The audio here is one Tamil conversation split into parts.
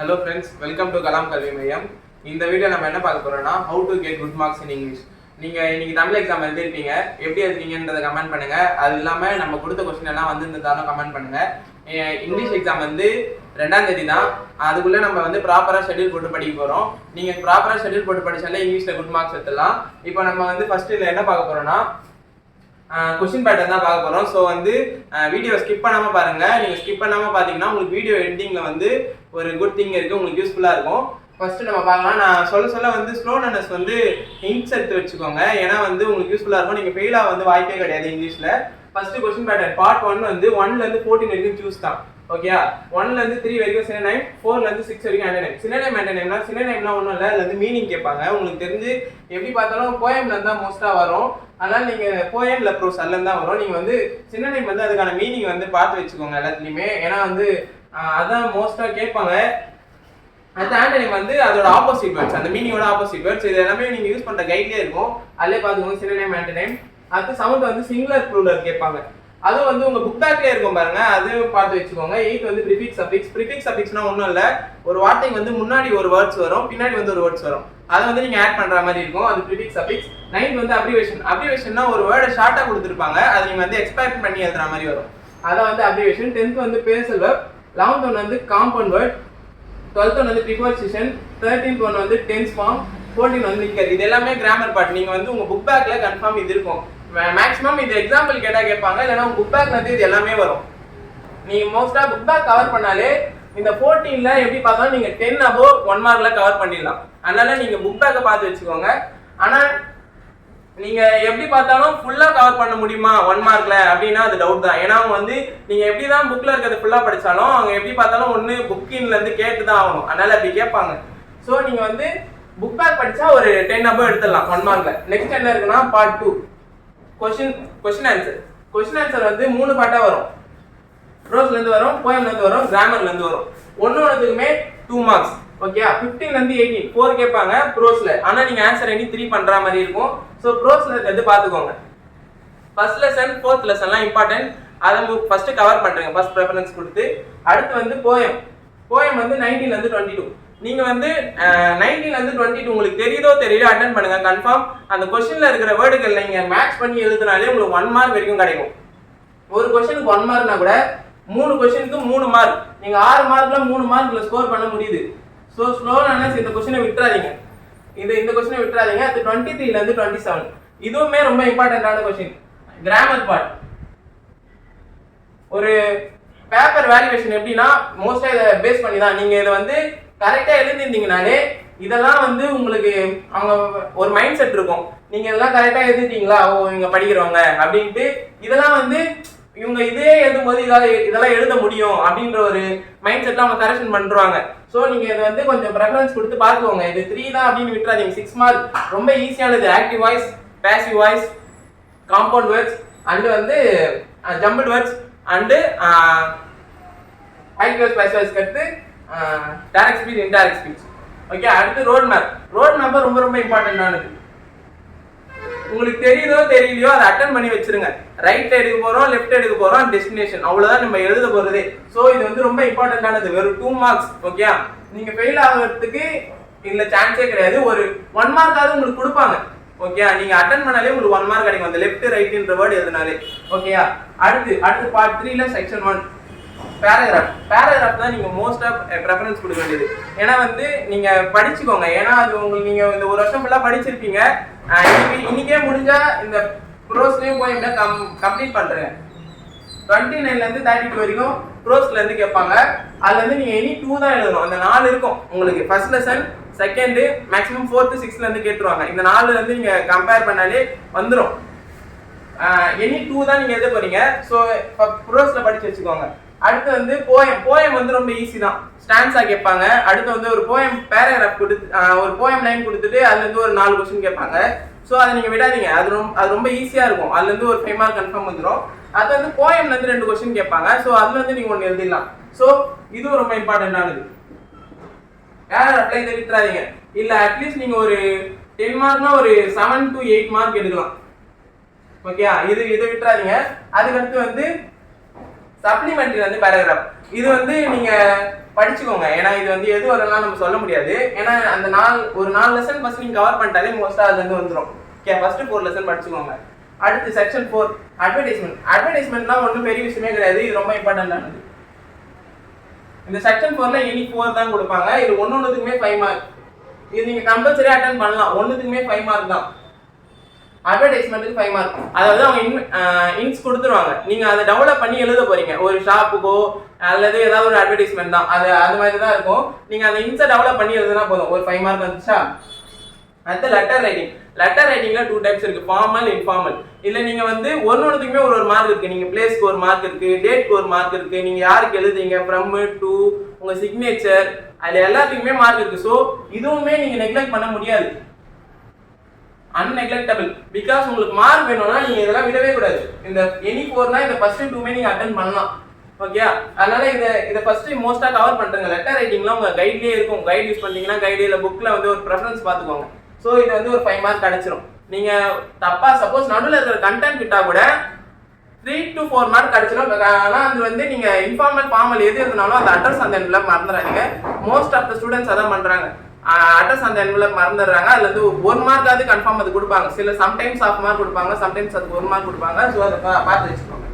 Hello friends welcome to Kalam கல்வி மையம் இந்த வீடியோ நம்ம என்ன பார்க்க போறோம்னா how to get good marks in English நீங்க இன்னைக்கு தமிழ் எக்ஸாம் எழுதிருப்பீங்க எப்படி எழுதுறீங்கன்றதை கமெண்ட் பண்ணுங்க. அது இல்லாம நம்ம கொடுத்த கொஸ்டின் எல்லாம் வந்திருந்தாலும் கமெண்ட் பண்ணுங்க. இங்கிலீஷ் எக்ஸாம் வந்து ரெண்டாம் தேதி தான் அதுக்குள்ள நம்ம வந்து ப்ராப்பரா ஷெட்யூல் போட்டு படிக்க போறோம். நீங்க ப்ராப்பரா ஷெட்யூல் போட்டு படிச்சாலே இங்கிலீஷ்ல குட் மார்க்ஸ் எடுத்துலாம் இப்போ நம்ம வந்து ஃபர்ஸ்ட் இதுல என்ன பார்க்க போறோம்னா கொஷின் பேட்டர் தான் பார்க்க போகிறோம் ஸோ வந்து வீடியோ ஸ்கிப் பண்ணாமல் பாருங்கள் நீங்கள் ஸ்கிப் பண்ணாமல் பார்த்தீங்கன்னா உங்களுக்கு வீடியோ எண்டிங்கில் வந்து ஒரு குட் திங் இருக்குது உங்களுக்கு யூஸ்ஃபுல்லாக இருக்கும். ஃபஸ்ட்டு நம்ம பார்க்கலாம். நான் சொல்ல சொல்ல வந்து ஸ்லோனஸ் வந்து ஹிண்ட்ஸ் எடுத்து வச்சுக்கோங்க. ஏன்னா வந்து உங்களுக்கு யூஸ்ஃபுல்லாக இருக்கும். நீங்கள் ஃபெயிலாக வந்து வாய்ப்பே கிடையாது இங்கிலீஷில். First question pattern part one வந்து ஒன்ல இருந்து ஃபோர்டீன் வரைக்கும் சூஸ் தான். ஓகே ஒன்ல இருந்து த்ரீ வரைக்கும் சினனைம் ஃபோர்ல இருந்து சிக்ஸ் வரைக்கும் ஆண்டனைம் சினனைம் ஆண்டனைம்னா சினனைம்னா ஒன்றும் இல்லை. அதுல வந்து மீனிங் கேட்பாங்க. உங்களுக்கு தெரிஞ்சு எப்படி பார்த்தாலும் போயம்ல இருந்தா மோஸ்டா வரும். அதனால நீங்க போயம்ல ப்ரோஸ் அதுல தான் வரும். நீங்க வந்து சினனைம் வந்து அதுக்கான மீனிங் வந்து பார்த்து வச்சுக்கோங்க எல்லாத்துலயுமே. ஏன்னா வந்து அதான் மோஸ்டா கேட்பாங்க. அந்த ஆண்டனிம் வந்து அதோட ஆப்போசிட் வேர்ட்ஸ் அந்த மீனிங்கோட ஆப்போசிட் வேர்ட்ஸ் இது எல்லாமே நீங்க யூஸ் பண்ற கைட்லயே இருக்கும். அதிலே பார்த்துக்கோங்க. சினனைம் ஆண்டனைம் அடுத்து செவன்த் வந்து சிங்குலர் ப்ளூரல் கேட்பாங்க. அதுவும் வந்து உங்க புக் பேக்லேயே இருக்கும் பாருங்க. அதையும் பார்த்து வச்சுக்கோங்க. எயிட் வந்து ப்ரிஃபிக்ஸ் சஃபிக்ஸ் ப்ரிஃபிக்ஸ் சஃபிக்ஸ்னா ஒன்றும் இல்லை. ஒரு வார்த்தைக்கு வந்து முன்னாடி ஒரு வேர்ட்ஸ் வரும் பின்னாடி வந்து ஒரு வேர்ட்ஸ் வரும். அதை வந்து நீங்க ஆட் பண்ற மாதிரி இருக்கும். அது ப்ரிஃபிக்ஸ் சஃபிக்ஸ் நைன்த் வந்து அப்ரிவேஷன் அப்ரிவேஷன்னா ஒரு வேர்டை ஷார்ட்டா கொடுத்துருப்பாங்க. அதை நீங்க வந்து எக்ஸ்பேக்ட் பண்ணி எழுதுற மாதிரி வரும். அதான் வந்து அப்ரிவேஷன் டென்த் வந்து பேசல் வேர்ட் லெவன்த் ஒன் வந்து காம்பவுண்ட் வேர்ட் டுவெல்த் ஒன் வந்து ப்ரிபோசிஷன் தேர்ட்டீன்த் ஒன் வந்து டென்ஸ் ஃபார்ம் ஃபோர்டீன் வந்து நிக்கர் இது எல்லாமே கிராமர் பார்ட் நீங்க வந்து உங்க புக் பேக்ல கன்ஃபார்ம் இது இருக்கும். மேக்ஸிமம் இது எக்ஸாம்பிள் கேட்டால் கேட்பாங்க இல்லைன்னா புக் பேக் வந்து இது எல்லாமே வரும். நீங்கள் மோஸ்ட்டாக புக் பேக் கவர் பண்ணாலே இந்த 14ல எப்படி பார்த்தாலும் நீங்கள் டென் அபோ ஒன் மார்க்கில் கவர் பண்ணிடலாம். அதனால நீங்கள் புக் பேக்கை பார்த்து வச்சுக்கோங்க. ஆனால் நீங்கள் எப்படி பார்த்தாலும் ஃபுல்லாக கவர் பண்ண முடியுமா ஒன் மார்க்கில் அப்படின்னா அது டவுட் தான். ஏன்னா அவங்க வந்து நீங்கள் எப்படி தான் புக்கில் இருக்கிறது ஃபுல்லாக படித்தாலும் அவங்க எப்படி பார்த்தாலும் ஒன்று புக்கின்லேருந்து கேட்டு தான் ஆகணும். அதனால் அப்படி கேட்பாங்க. ஸோ நீங்கள் வந்து புக் பேக் படித்தா ஒரு டென் அபோ எடுத்துடலாம் ஒன் மார்க்கில் நெக்ஸ்ட் என்ன இருக்குன்னா part two question question answer question answer வந்து மூணு பாட்டாக வரும். ரோஸ்லேருந்து வரும் போயம்லேருந்து வரும் கிராமர்லேருந்து வரும். ஒன்று ஒன்றுக்குமே டூ மார்க்ஸ் ஓகே ஃபிஃப்டீன்லேருந்து எயிட்டீன் ஃபோர் கேட்பாங்க ப்ரோஸில் ஆனால் நீங்கள் ஆன்சர் எண்ணி த்ரீ பண்ணுற மாதிரி இருக்கும். ஸோ ப்ரோஸில் வந்து பார்த்துக்கோங்க. ஃபர்ஸ்ட் லெசன் ஃபோர்த் லெசன்லாம் இம்பார்ட்டன்ட் அதை ஃபஸ்ட்டு கவர் பண்ணுறேங்க ஃபஸ்ட் ப்ரிஃபரன்ஸ் கொடுத்து. அடுத்து வந்து போயம் போயம் வந்து நைன்டீன்லேருந்து டுவெண்ட்டி டூ நீங்கள் வந்து நைன்டீன்லேருந்து டுவெண்ட்டி டூ உங்களுக்கு தெரியுதோ தெரியல அட்டன் பண்ணுங்கள் கன்ஃபார்ம் அந்த கொஸ்டின்ல இருக்கிற வேர்டுகள் நீங்கள் மேட்ச் பண்ணி எழுதுனாலே உங்களுக்கு ஒன் மார்க் வரைக்கும் கிடைக்கும். ஒரு கொஸ்டினுக்கு ஒன் மார்க்னா கூட மூணு கொஸ்டினுக்கு மூணு மார்க் நீங்கள் ஆறு மார்க்கில் மூணு மார்க்ல ஸ்கோர் பண்ண முடியுது. ஸோ ஸ்லோனஸ் இந்த கொஸ்டினை விட்டுறாதீங்க. இது இந்த கொஸ்டினை விட்டுறாதீங்க. அது டுவெண்ட்டி த்ரீலேருந்து டுவெண்ட்டி செவன் இதுவுமே ரொம்ப இம்பார்ட்டண்டான கொஸ்டின் கிராமர் பார்ட் ஒரு பேப்பர் வேல்யூவேஷன் எப்படின்னா மோஸ்ட்டாக இதை பேஸ் பண்ணி தான். நீங்கள் இதை வந்து கரெக்டா எழுதிருந்தீங்கனாலே இதெல்லாம் வந்து உங்களுக்கு அவங்க ஒரு மைண்ட் செட் இருக்கும். நீங்க இதெல்லாம் கரெக்டா எழுதிட்டீங்களா? ஓ இவங்க படிக்கிறவங்க அப்படின்ட்டு இதெல்லாம் வந்து இவங்க இதே எழுதும்போது இதால் இதெல்லாம் எழுத முடியும் அப்படின்ற ஒரு மைண்ட் செட்ல அவங்க கரெக்ஷன் பண்றாங்க. ஸோ நீங்க இதை வந்து கொஞ்சம் ப்ரெஃபரன்ஸ் கொடுத்து பார்த்துக்கோங்க. இது த்ரீ தான் அப்படின்னு விட்டுறாதீங்க. சிக்ஸ் மார்க் ரொம்ப ஈஸியானது active voice passive voice compound words and வந்து ஜம்பட் வேர்ட்ஸ் அண்டு ஐக்கியூஎஸ் பேசுவர்ஸ் கற்று direct speech indirect speech okay அடுத்து ரோட் மேப் ரோட் மேப் ரொம்ப ரொம்ப இம்பார்ட்டன்டானது உங்களுக்கு தெரியுதோ தெரியலையோ அதை அட்டன் பண்ணி வச்சிருங்க. ரைட் எடுக்க போறோம் லெஃப்ட் எடுக்க போறோம் டெஸ்டினேஷன் அவ்வளவுதான் நம்ம எழுத போறதே. ஸோ இது வந்து ரொம்ப இம்பார்ட்டன்டானது வெறும் டூ மார்க்ஸ் ஓகே நீங்க ஃபெயில் ஆகிறதுக்கு இதுல சான்ஸே கிடையாது. ஒரு ஒன் மார்க்காவது உங்களுக்கு கொடுப்பாங்க. ஓகே நீங்க அட்டன் பண்ணாலே உங்களுக்கு ஒன் மார்க் கிடைக்கும். அந்த லெஃப்ட் ரைட்ன்ற வேர்டு எதுனாலே ஓகேயா அடுத்து அடுத்து பார்ட் த்ரீல செக்ஷன் ஒன் பேராகிராஃப் பேராகிராஃப் தான் நீங்கள் மோஸ்ட் ஆஃப் ப்ரெஃபரன்ஸ் கொடுக்க வேண்டியது. ஏன்னா வந்து நீங்கள் படிச்சுக்கோங்க. ஏன்னா அது உங்களுக்கு நீங்கள் இந்த ஒரு வருஷம் ஃபுல்லாக படிச்சிருப்பீங்க. இன்னைக்கு இன்னைக்கே முடிஞ்சால் இந்த ப்ரோஸ்லேயும் போய் கம் கம்ப்ளீட் பண்ணுறேன் டுவெண்ட்டி நைன்லேருந்து தேர்ட்டி டூ வரைக்கும் ப்ரோஸ்லேருந்து கேட்பாங்க. அதில் வந்து நீங்கள் எனி டூ தான் எழுதணும். அந்த நாலு இருக்கும் உங்களுக்கு. First lesson second maximum fourth சிக்ஸ்த்லேருந்து கேட்டுருவாங்க. இந்த நாலுலேருந்து இருந்து கம்பேர் பண்ணாலே வந்துடும் எனி டூ தான் நீங்கள் எழுத போகிறீங்க ஸோ ப்ரோஸில் படித்து வச்சுக்கோங்க. அடுத்து வந்து போயம் போயம் வந்து ரொம்ப ஈஸி தான். ஸ்டான்ஸாக கேட்பாங்க. அடுத்து வந்து ஒரு போயம் பேராகிராஃப் கொடுத்து ஒரு போயம் லைன் கொடுத்துட்டு அதுலேருந்து ஒரு நாலு கொஸ்டின் கேட்பாங்க. ஸோ அதை நீங்கள் விடாதீங்க. அது ரொம்ப அது ரொம்ப ஈஸியாக இருக்கும். அதுலேருந்து ஒரு ஃபைவ் மார்க் கன்ஃபார்ம் வந்துடும் அது வந்து கோயம்லேருந்து ரெண்டு கொஸ்டின் கேட்பாங்க. ஸோ அதுல வந்து நீங்கள் ஒன்று எழுதிடலாம். ஸோ இதுவும் ரொம்ப இம்பார்ட்டன்டானது பேராகிராஃப்ல இதை விட்டுறாதீங்க. இல்லை அட்லீஸ்ட் நீங்கள் ஒரு டென் மார்க்னா ஒரு செவன் டு எயிட் மார்க் எடுக்கலாம். ஓகே இது இதை விட்டுறாதீங்க. அதுக்கடுத்து வந்து சப்ளிமெண்ட்ரி வந்து பேராகிராஃப் இது வந்து நீங்க படிச்சுக்கோங்க. ஏன்னா இது வந்து எது வரலாம் நம்ம சொல்ல முடியாது. ஏன்னா அந்த நாள் ஒரு நாலு லெசன் ஃபர்ஸ்ட் நீங்க கவர் பண்ணிட்டாலே மோஸ்டா அதுல இருந்து வந்துடும் ஓகே ஃபர்ஸ்ட் ஃபோர் லெசன் படிச்சுக்கோங்க. அடுத்து செக்ஷன் ஃபோர் அட்வர்டைஸ்மெண்ட் அட்வர்டைஸ்மெண்ட்லாம் ஒன்றும் பெரிய விஷயமே கிடையாது. இது ரொம்ப இம்பார்ட்டன்டானது இந்த செக்ஷன் ஃபோர்ல எனி ஃபோர் தான் கொடுப்பாங்க. இது ஒன்று ஒன்றுத்துக்குமே ஃபைவ் மார்க் இது நீங்க கம்பல்சரி அட்டன் பண்ணலாம். ஒன்றுத்துக்குமே ஃபைவ் மார்க் தான். அட்வர்டைஸ்மெண்ட்டுக்கு ஃபைவ் மார்க் அதாவது அவங்க இன் இன்ஸ் கொடுத்துருவாங்க. நீங்கள் அதை டெவலப் பண்ணி எழுத போறீங்க. ஒரு ஷாப்புக்கோ அல்லது ஏதாவது ஒரு அட்வர்டைஸ்மெண்ட் தான். அது அது மாதிரி தான் இருக்கும். நீங்கள் அந்த இன்ஸை டெவலப் பண்ணி எழுதுனா போதும். ஒரு ஃபைவ் மார்க் வந்துச்சா? அடுத்து லெட்டர் ரைட்டிங் லெட்டர் ரைட்டிங்ல டூ டைப்ஸ் இருக்கு. ஃபார்மல் இன்ஃபார்மல் இல்ல நீங்க வந்து ஒன்று ஒன்றுத்துக்குமே ஒரு ஒரு மார்க் இருக்கு. நீங்க பிளேஸ்க்கு ஒரு மார்க் இருக்கு டேட்க்கு ஒரு மார்க் இருக்கு. நீங்க யாருக்கு எழுதுறீங்க? ஃப்ரம் டு உங்க சிக்னேச்சர் அதில் எல்லாத்துக்குமே மார்க் இருக்கு. ஸோ இதுவுமே நீங்க நெக்லெக்ட் பண்ண முடியாது. அன்நெக்லெக்டபிள் பிகாஸ் உங்களுக்கு மார்க் வேணும்னா நீங்கள் இதெல்லாம் விடவே கூடாது. இந்த எனி ஃபோர்னா இந்த ஃபர்ஸ்ட் டூமே நீங்கள் அட்டன் பண்ணலாம். ஓகே அதனால இதை இதை ஃபர்ஸ்ட் மோஸ்ட்டாக கவர் பண்றீங்க. லெட்டர் ரைட்டிங்லாம் உங்கள் கைட்லேயே இருக்கும். கைட் யூஸ் பண்ணீங்கன்னா கைடு இல்லை புக்கில் வந்து ஒரு ப்ரெஃபரன்ஸ் பார்த்துக்கோங்க. ஸோ இது வந்து ஒரு ஃபைவ் மார்க் கிடச்சிரும். நீங்கள் தப்பாக சப்போஸ் நடுவில் இருக்கிற கண்டென்ட் விட்டா கூட த்ரீ டு ஃபோர் மார்க் கிடச்சிடும் ஆனால் அது வந்து நீங்கள் இன்ஃபார்மல் ஃபார்மல் எது இருந்தாலும் அந்த அட்ரஸ் அந்த என்வலப் மறந்துடாதீங்க மோஸ்ட் ஆஃப் த ஸ்டூடெண்ட்ஸ் அதான் பண்ணுறாங்க அட்ரஸ் அந்த என்வலப் மறந்துடுறாங்க. அதுல இருந்து ஒரு மார்க்காவது கன்ஃபார்ம் அது கொடுப்பாங்க. சில சம்டைம்ஸ் ஆஃப் மார்க் கொடுப்பாங்க சம்டைம்ஸ் அதுக்கு ஒரு மார்க் கொடுப்பாங்க. ஸோ அதை பார்த்து வச்சுக்கோங்க.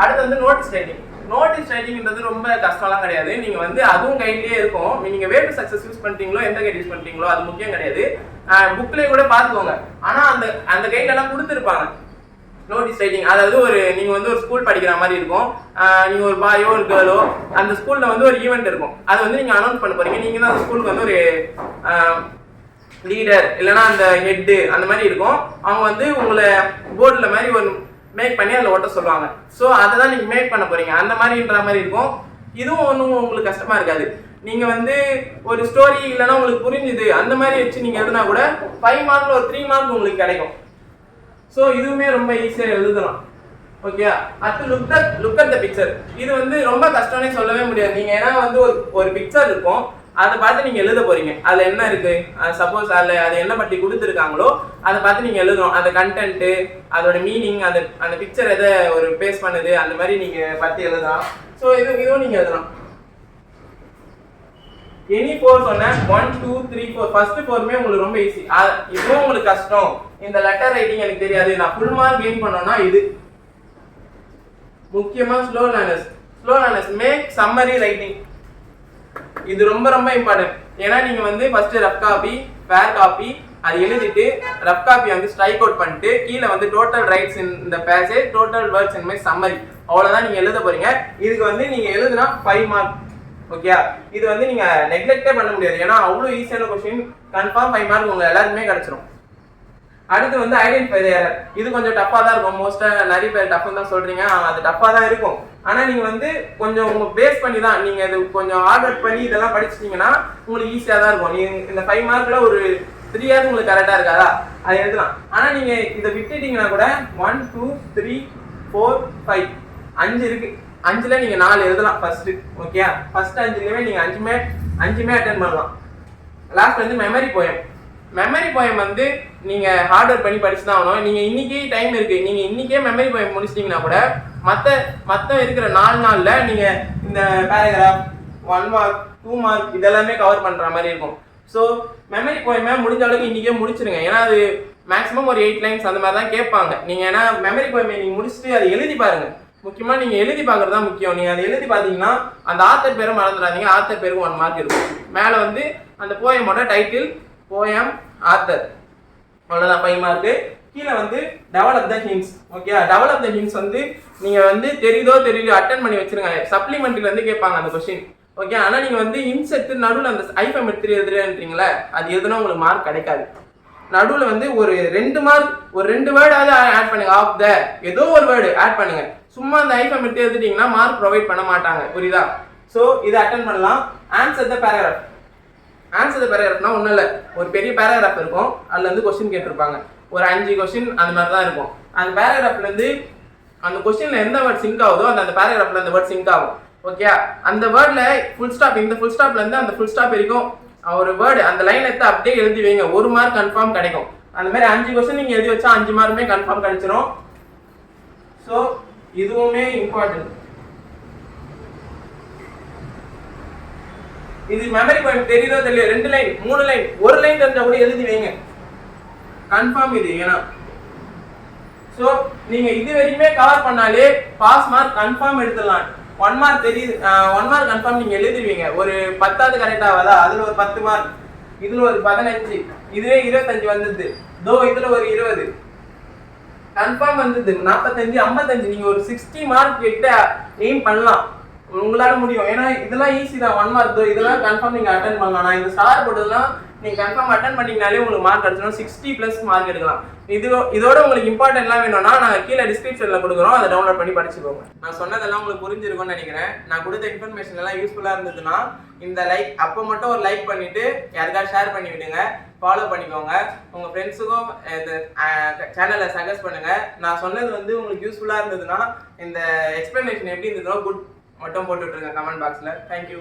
அடுத்து வந்து நோட்டீஸ் ரைட்டிங் நோட்டீஸ் ரைட்டிங்ன்றது ரொம்ப கஷ்டம்லாம் கிடையாது. நீங்க வந்து அதுவும் கைட்லயே இருக்கும். நீங்க வே டு சக்சஸ் யூஸ் பண்ணிட்டீங்களோ எந்த கைட் யூஸ் பண்ணிட்டீங்களோ அது முக்கியம் கிடையாது. புக்லயே கூட பார்த்துக்கோங்க. ஆனா அந்த அந்த கைட்ல எல்லாம் கொடுத்துருப்பாங்க. நோட்டீஸ் ரைட்டிங் அதாவது ஒரு நீங்க வந்து ஒரு ஸ்கூல் படிக்கிற மாதிரி இருக்கும். நீங்கள் நீங்க ஒரு பாயோ ஒரு கேர்ளோ அந்த ஸ்கூல்ல வந்து ஒரு ஈவெண்ட் இருக்கும். அதை வந்து நீங்க அனௌன்ஸ் பண்ண போறீங்க. நீங்க தான் அந்த ஸ்கூலுக்கு வந்து ஒரு லீடர் இல்லைன்னா அந்த ஹெட்டு அந்த மாதிரி இருக்கும். அவங்க வந்து உங்களை போர்டில் மாதிரி ஒரு மேக் பண்ணி அதில் ஓட்ட சொல்லுவாங்க. ஸோ அதை தான் நீங்கள் மேக் பண்ண போறீங்க. அந்த மாதிரின்ற மாதிரி இருக்கும். இதுவும் ஒன்றும் உங்களுக்கு கஷ்டமா இருக்காது. நீங்க வந்து ஒரு ஸ்டோரி இல்லைன்னா உங்களுக்கு புரிஞ்சுது. அந்த மாதிரி வச்சு நீங்க எழுதினா கூட ஃபைவ் மார்க்ல ஒரு த்ரீ மார்க் உங்களுக்கு கிடைக்கும். ஸோ இதுவுமே ரொம்ப ஈஸியாக எழுதலாம். ஓகே அடுத்து look at look at the picture இது வந்து ரொம்ப கஷ்டம்னே சொல்லவே முடியாது. நீங்கள் ஏன்னா வந்து ஒரு ஒரு பிக்சர் இருக்கும். அதை பார்த்து நீங்கள் எழுத போறீங்க. அதில் என்ன இருக்கு? சப்போஸ் அதில் அது என்ன பற்றி கொடுத்துருக்காங்களோ அதை பார்த்து நீங்கள் எழுதணும். அந்த கண்டென்ட்டு அதோட மீனிங் அந்த அந்த பிக்சர் எதை ஒரு பேஸ் பண்ணுது அந்த மாதிரி நீங்கள் பார்த்து எழுதலாம். ஸோ இது இதுவும் நீங்கள் எழுதலாம். எனி ஃபோர் சொன்னேன் one two three four first ஃபோருமே உங்களுக்கு ரொம்ப ஈஸி இதுவும் உங்களுக்கு கஷ்டம். இந்த லெட்டர் ரைட்டிங் எனக்கு தெரியாது. நான் ஃபுல் மார்க் கெயின் பண்ணோம்னா இது முக்கியமாக slow learners slow learners make summary writing இது ரொம்ப ரொம்ப இம்பார்ட்டன்ட் ஏன்னா நீங்கள் வந்து first rough copy fair copy அது எழுதிட்டு ரஃப் காப்பி வந்து ஸ்ட்ரைக் அவுட் பண்ணிட்டு கீழே வந்து டோட்டல் ரைட்ஸ் இன் இந்த passage total words in my summary அவ்வளோதான் நீங்கள் எழுத போறீங்க. இதுக்கு வந்து நீங்கள் எழுதுனா ஃபைவ் மார்க் ஓகே இது வந்து நீங்கள் நெக்லெக்டே பண்ண முடியாது. ஏன்னா அவ்வளோ ஈஸியான கொஸ்டின் கன்ஃபார்ம் ஃபைவ் மார்க் உங்களுக்கு எல்லாருக்குமே கிடச்சிரும். அடுத்து வந்து ஐடென்டிஃபை எரர் இது கொஞ்சம் டஃப்பாக தான் இருக்கும். மோஸ்ட்டாக நிறைய பேர் டஃப்னு தான் சொல்கிறீங்க அது டஃப்பாக தான் இருக்கும். ஆனால் நீங்கள் வந்து கொஞ்சம் உங்கள் பேஸ் பண்ணி தான் நீங்கள் இது கொஞ்சம் ஆர்டர் பண்ணி இதெல்லாம் படிச்சிட்டிங்கன்னா உங்களுக்கு ஈஸியாக தான் இருக்கும். நீங்கள் இந்த ஃபைவ் மார்க்கில் ஒரு த்ரீ இயர்ஸ் உங்களுக்கு கரெக்டாக இருக்காதா? அதை எழுதலாம் ஆனால் நீங்கள் இதை விட்டுட்டீங்கன்னா கூட one two three four five அஞ்சு இருக்குது அஞ்சில் நீங்கள் நாலு எழுதலாம் ஃபஸ்ட்டு ஓகே ஃபர்ஸ்ட் அஞ்சுலேயுமே நீங்கள் அஞ்சுமே அஞ்சுமே அட்டன் பண்ணலாம். லாஸ்ட் வந்து மெமரி போயம் மெமரி போயம் வந்து நீங்கள் ஹார்ட் ஒர்க் பண்ணி படிச்சு தான் ஆகணும். நீங்கள் இன்றைக்கி டைம் இருக்குது நீங்கள் இன்றைக்கே மெமரி போயம் முடிச்சிட்டீங்கன்னா கூட மற்ற மற்ற இருக்கிற நாலு நாளில் நீங்கள் இந்த paragraph one mark two mark இதெல்லாமே கவர் பண்ணுற மாதிரி இருக்கும். ஸோ மெமரி போயமே முடிஞ்ச அளவுக்கு இன்றைக்கே முடிச்சிருங்க. ஏன்னா அது மேக்ஸிமம் ஒரு எயிட் லைன்ஸ் அந்த மாதிரி தான் கேட்பாங்க. நீங்கள் ஏன்னா மெமரி போயமை நீங்கள் முடிச்சுட்டு அதை எழுதி பாருங்கள் முக்கியமாக நீங்கள் எழுதி பார்க்குறது தான் முக்கியம். நீங்கள் அதை எழுதி பார்த்தீங்கன்னா அந்த ஆத்தர் பேரை மறந்துடாதீங்க. ஆத்தர் பேருக்கு ஒன் மார்க் இருக்கும். மேலே வந்து அந்த போயமோட டைட்டில் போயம் ஆத்தர் அவ்வளோதான் ஃபைவ் மார்க்கு கீழே வந்து develop the hints okay develop the hints வந்து நீங்கள் வந்து தெரியுதோ தெரியுதோ அட்டன் பண்ணி வச்சிருங்க. சப்ளிமெண்ட்ரியில் வந்து கேட்பாங்க அந்த கொஷின் ஓகே ஆனால் நீங்கள் வந்து ஹின்ஸ் எடுத்து நடுவில் அந்த ஐஃபம் எடுத்து எழுதுறேன்றீங்களே அது எதுனா உங்களுக்கு மார்க் கிடைக்காது. நடுவில் வந்து ஒரு ரெண்டு மார்க் ஒரு ரெண்டு வேர்டாவது ஆட் பண்ணுங்க. ஆஃப் த ஏதோ ஒரு வேர்டு ஆட் பண்ணுங்க. சும்மா அந்த ஐஃபம் எடுத்து எழுதிட்டீங்கன்னா மார்க் ப்ரொவைட் பண்ண மாட்டாங்க. புரியுதா? ஸோ இதை அட்டன் பண்ணலாம். ஆன்சர் த பேராகிராஃப் ஆன்சர் பேராகிராஃப்னா ஒன்றும் இல்லை. ஒரு பெரிய பேராகிராஃப் இருக்கும். அதில் இருந்து கொஸ்டின் கேட்டிருப்பாங்க. ஒரு அஞ்சு கொஸ்டின் அந்த மாதிரி தான் இருக்கும். அந்த பேராகிராஃப்லேருந்து அந்த கொஸ்டினில் எந்த வேர்ட் சிங்க் ஆகுதோ அந்த அந்த பேராகிராஃபில் அந்த வேர்ட் சிங்க் ஆகும். ஓகே அந்த வேர்டில் ஃபுல் ஸ்டாப் இந்த ஃபுல் ஸ்டாப்லேருந்து அந்த ஃபுல் ஸ்டாப் வரைக்கும் ஒரு வேர்டு அந்த லைன் எடுத்து அப்படியே எழுதி வைங்க. ஒரு மார்க் கன்ஃபார்ம் கிடைக்கும். அந்த மாதிரி அஞ்சு கொஸ்டின் நீங்கள் எழுதி வச்சா அஞ்சு மார்க்குமே கன்ஃபார்ம் கிடைச்சிரும். ஸோ இதுவுமே இம்பார்ட்டன்ட் இது மெமரி பாயிண்ட் தெரியுதோ தெரியல ரெண்டு லைன் மூணு லைன் ஒரு லைன் தெரிஞ்சா கூட எழுதி வைங்க. கன்ஃபார்ம் இது ஏன்னா. ஸோ நீங்க இது வரைக்குமே கவர் பண்ணாலே பாஸ் மார்க் கன்ஃபார்ம் எடுத்துடலாம். ஒன் மார்க் தெரியுது ஒன் மார்க் கன்ஃபார்ம் நீங்க எழுதிடுவீங்க. ஒரு பத்தாவது கரெக்ட் ஆகாதா? அதுல ஒரு பத்து மார்க் இதுல ஒரு பதினஞ்சு. இதுவே இருபத்தஞ்சு வந்தது. தோ இதுல ஒரு இருபது. கன்ஃபார்ம் வந்தது. நாற்பத்தஞ்சு ஐம்பத்தஞ்சு. நீங்க ஒரு சிக்ஸ்டி மார்க் கிட்ட எய்ம் பண்ணலாம். உங்களால முடியும். ஏன்னா இதெல்லாம் ஈஸி தான். ஒன் மார்க் இதெல்லாம் கன்ஃபார்ம் நீங்க அட்டன் பண்ணலாம். நான் இந்த ஸ்டார் போட்டதெல்லாம் நீங்க கன்ஃபார்ம் அட்டன் பண்ணீங்கனாலே உங்களுக்கு மார்க் கிடைச்சிடும் சிக்ஸ்டி ப்ளஸ் மார்க் எடுக்கலாம். இது இதோட உங்களுக்கு இம்பார்ட்டன்ட்லாம் வேணும்னா நாங்கள் கீழே டிஸ்கிரிப்ஷன்ல கொடுக்குறோம். அதை டவுன்லோட் பண்ணி படிச்சுக்கோங்க. நான் சொன்னதெல்லாம் உங்களுக்கு புரிஞ்சிருக்கும்னு நினைக்கிறேன். நான் கொடுத்த இன்ஃபர்மேஷன் எல்லாம் யூஸ்ஃபுல்லா இருந்ததுன்னா இந்த லைக் அப்போ மட்டும் ஒரு லைக் பண்ணிட்டு யாருக்காவது ஷேர் பண்ணி விடுங்க. ஃபாலோ பண்ணிக்கோங்க. உங்க ஃப்ரெண்ட்ஸுக்கும் இந்த சேனலை சஜஸ்ட் பண்ணுங்க. நான் சொன்னது வந்து உங்களுக்கு யூஸ்ஃபுல்லா இருந்ததுன்னா இந்த எக்ஸ்பிளனேஷன் எப்படி இருந்ததோ குட் மட்டும் போட்டு கமெண்ட் பாக்ஸில் தேங்க்யூ